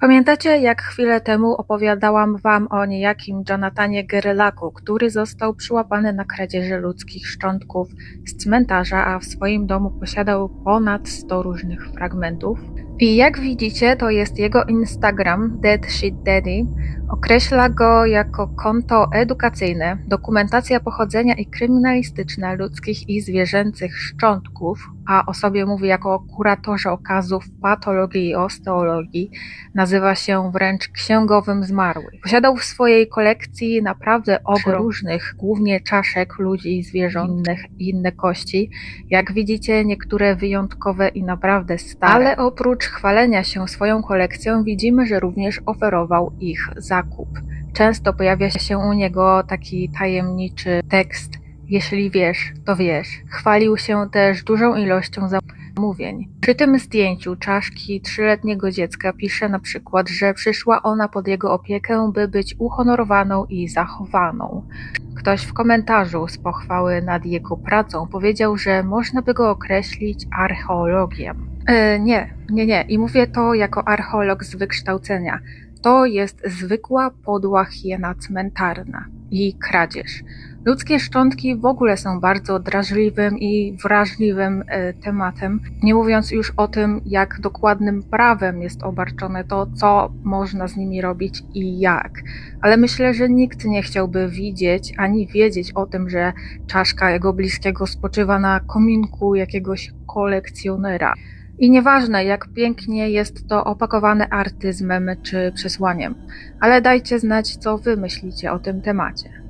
Pamiętacie, jak chwilę temu opowiadałam wam o niejakim Jonathanie Gerylaku, który został przyłapany na kradzieży ludzkich szczątków z cmentarza, a w swoim domu posiadał ponad 100 różnych fragmentów? I jak widzicie, to jest jego Instagram Dead Shit Daddy. Określa go jako konto edukacyjne, dokumentacja pochodzenia i kryminalistyczna ludzkich i zwierzęcych szczątków, a o sobie mówi jako kuratorze okazów patologii i osteologii. Nazywa się wręcz księgowym zmarłych. Posiadał w swojej kolekcji naprawdę ogrom różnych, głównie czaszek ludzi i zwierząt, innych, inne kości. Jak widzicie, niektóre wyjątkowe i naprawdę stare. Ale oprócz chwalenia się swoją kolekcją, widzimy, że również oferował ich zakup. Często pojawia się u niego taki tajemniczy tekst jeśli wiesz, to wiesz. Chwalił się też dużą ilością zamówień. Przy tym zdjęciu czaszki trzyletniego dziecka pisze na przykład, że przyszła ona pod jego opiekę, by być uhonorowaną i zachowaną. Ktoś w komentarzu z pochwały nad jego pracą powiedział, że można by go określić archeologiem. E, nie, nie, nie. I mówię to jako archeolog z wykształcenia. To jest zwykła podła hiena cmentarna i kradzież. Ludzkie szczątki w ogóle są bardzo drażliwym i wrażliwym e, tematem, nie mówiąc już o tym, jak dokładnym prawem jest obarczone to, co można z nimi robić i jak. Ale myślę, że nikt nie chciałby widzieć ani wiedzieć o tym, że czaszka jego bliskiego spoczywa na kominku jakiegoś kolekcjonera. I nieważne, jak pięknie jest to opakowane artyzmem czy przesłaniem, ale dajcie znać, co wy myślicie o tym temacie.